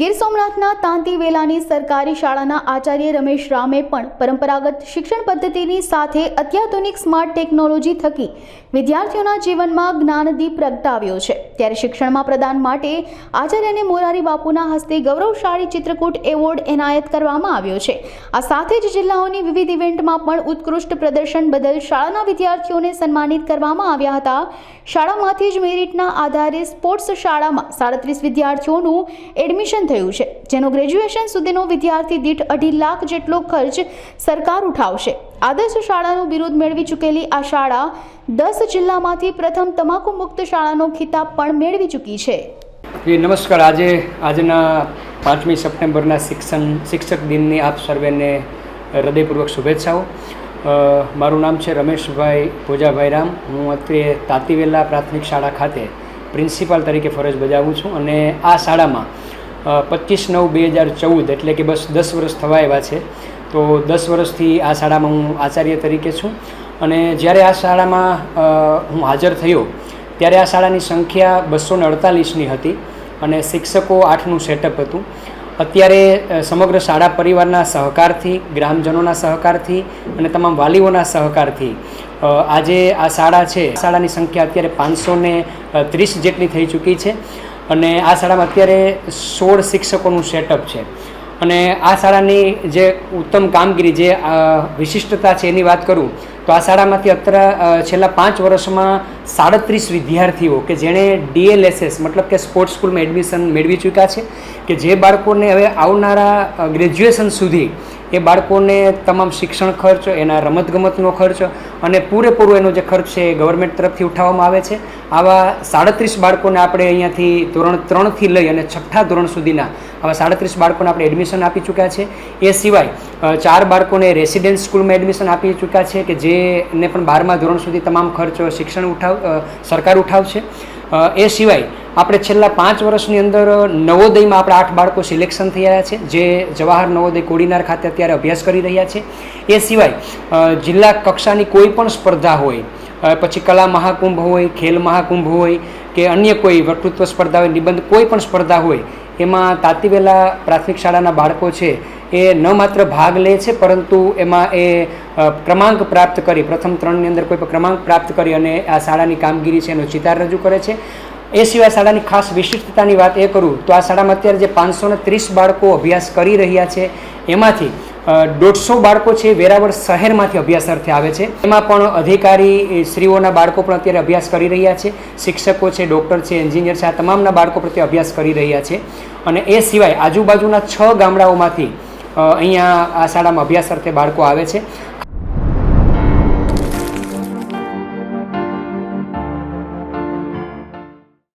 ગીર સોમનાથના તાંતીવેલાની સરકારી શાળાના આચાર્ય રમેશ રામે પણ પરંપરાગત શિક્ષણ પદ્ધતિની સાથે અત્યાધુનિક સ્માર્ટ ટેકનોલોજી થકી વિદ્યાર્થીઓના જીવનમાં જ્ઞાનદીપ પ્રગટાવ્યો છે. ત્યારે શિક્ષણમાં પ્રદાન માટે આચાર્યને મોરારી બાપુના હસ્તે ગૌરવશાળી ચિત્રકૂટ એવોર્ડ એનાયત કરવામાં આવ્યો છે. આ સાથે જ જિલ્લાઓની વિવિધ ઇવેન્ટમાં પણ ઉત્કૃષ્ટ પ્રદર્શન બદલ શાળાના વિદ્યાર્થીઓને સન્માનિત કરવામાં આવ્યા હતા. શાળામાંથી જ મેરિટના આધારે સ્પોર્ટ્સ શાળામાં સાડત્રીસ વિદ્યાર્થીઓનું એડમિશન થયું છે, જેનો ગ્રેજ્યુએશન સુધીનો વિદ્યાર્થી દીઠ અઢી લાખ જેટલો ખર્ચ સરકાર ઉઠાવશે. આદર્શ શાળાનું બિરુદ મેળવી ચૂકેલી આ શાળા દસ જિલ્લામાંથી પ્રથમ તમાકુ મુક્ત શાળાનો ખિતાબ પણ મેળવી ચૂકી છે. નમસ્કાર. આજે, આજના પાંચમી સપ્ટેમ્બરના શિક્ષણ, શિક્ષક દિનની આપ સર્વેને હૃદયપૂર્વક શુભેચ્છાઓ. મારું નામ છે રમેશભાઈ ભોજાભાઈ રામ હું અત્યારે તાતીવેલા પ્રાથમિક શાળા ખાતે પ્રિન્સિપાલ તરીકે ફરજ બજાવું છું અને આ શાળામાં પચીસ નવ બે હજાર ચૌદ એટલે કે બસ દસ વર્ષ થવા આવ્યા છે. તો દસ વર્ષથી આ શાળામાં હું આચાર્ય તરીકે છું. અને જ્યારે આ શાળામાં હું હાજર થયો, ત્યારે આ શાળાની સંખ્યા બસો ને અડતાલીસની હતી અને શિક્ષકો આઠનું સેટઅપ હતું. અત્યારે સમગ્ર શાળા પરિવારના સહકારથી, ગ્રામજનોના સહકારથી અને તમામ વાલીઓના સહકારથી આજે આ શાળા છે. શાળાની સંખ્યા અત્યારે પાંચસો ત્રીસ જેટલી થઈ ચૂકી છે. અને આ શાળામાં અત્યારે સોળ શિક્ષકોનું સેટઅપ છે. અને આ શાળાની જે ઉત્તમ કામગીરી, જે વિશિષ્ટતા છે એની વાત કરું, તો આ શાળામાંથી અત્યારે છેલ્લા પાંચ વર્ષમાં સાડત્રીસ વિદ્યાર્થીઓ કે જેણે ડીએલએસએસ, મતલબ કે સ્પોર્ટ્સ સ્કૂલમાં એડમિશન મેળવી ચૂક્યા છે, કે જે બાળકોને હવે આવનારા ગ્રેજ્યુએશન સુધી એ બાળકોને તમામ શિક્ષણ ખર્ચ, એના રમતગમતનો ખર્ચ અને પૂરેપૂરો એનો જે ખર્ચ છે એ ગવર્મેન્ટ તરફથી ઉઠાવવામાં આવે છે. આવા સાડત્રીસ બાળકોને આપણે અહીંયાથી ધોરણ ત્રણથી લઈ અને છઠ્ઠા ધોરણ સુધીના આવા સાડત્રીસ બાળકોને આપણે એડમિશન આપી ચૂક્યા છે. એ સિવાય ચાર બાળકોને રેસિડેન્સ સ્કૂલમાં એડમિશન આપી ચૂક્યા છે કે જેને પણ બારમા ધોરણ સુધી તમામ ખર્ચ શિક્ષણ ઉઠાવ સરકાર ઉઠાવશે. એ સિવાય આપણે છેલ્લા પાંચ વર્ષની અંદર નવોદયમાં આપણે આઠ બાળકો સિલેક્શન થયા છે, જે જવાહર નવોદય કોડીનાર ખાતે અત્યારે અભ્યાસ કરી રહ્યા છે. એ સિવાય જિલ્લા કક્ષાની કોઈ પણ સ્પર્ધા હોય પછી કલા મહાકુંભ હોય, ખેલ મહાકુંભ હોય કે અન્ય કોઈ વક્તૃત્વ સ્પર્ધા હોય, નિબંધ કોઈ પણ સ્પર્ધા હોય એમાં તાતીવેલા પ્રાથમિક શાળાના બાળકો છે, એ ન માત્ર ભાગ લે છે, પરંતુ એમાં એ ક્રમાંક પ્રાપ્ત કરી, પ્રથમ ત્રણની અંદર કોઈ પણ ક્રમાંક પ્રાપ્ત કરી અને આ શાળાની કામગીરી છે એનો ચિતાર રજૂ કરે છે. એ સિવાય શાળાની ખાસ વિશિષ્ટતાની વાત એ કરું, તો આ શાળામાં અત્યારે જે પાંચસો ત્રીસ બાળકો અભ્યાસ કરી રહ્યા છે, એમાંથી દોઢસો બાળકો છે, વેરાવળ શહેરમાંથી અભ્યાસ અર્થે આવે છે. એમાં પણ અધિકારી શ્રીઓના બાળકો પણ અત્યારે અભ્યાસ કરી રહ્યા છે. શિક્ષકો છે, ડૉક્ટર છે, એન્જિનિયર છે, આ તમામના બાળકો પ્રત્યે અભ્યાસ કરી રહ્યા છે. અને એ સિવાય આજુબાજુના છ ગામડાઓમાંથી અહીંયા આ શાળામાં અભ્યાસ અર્થે બાળકો આવે છે.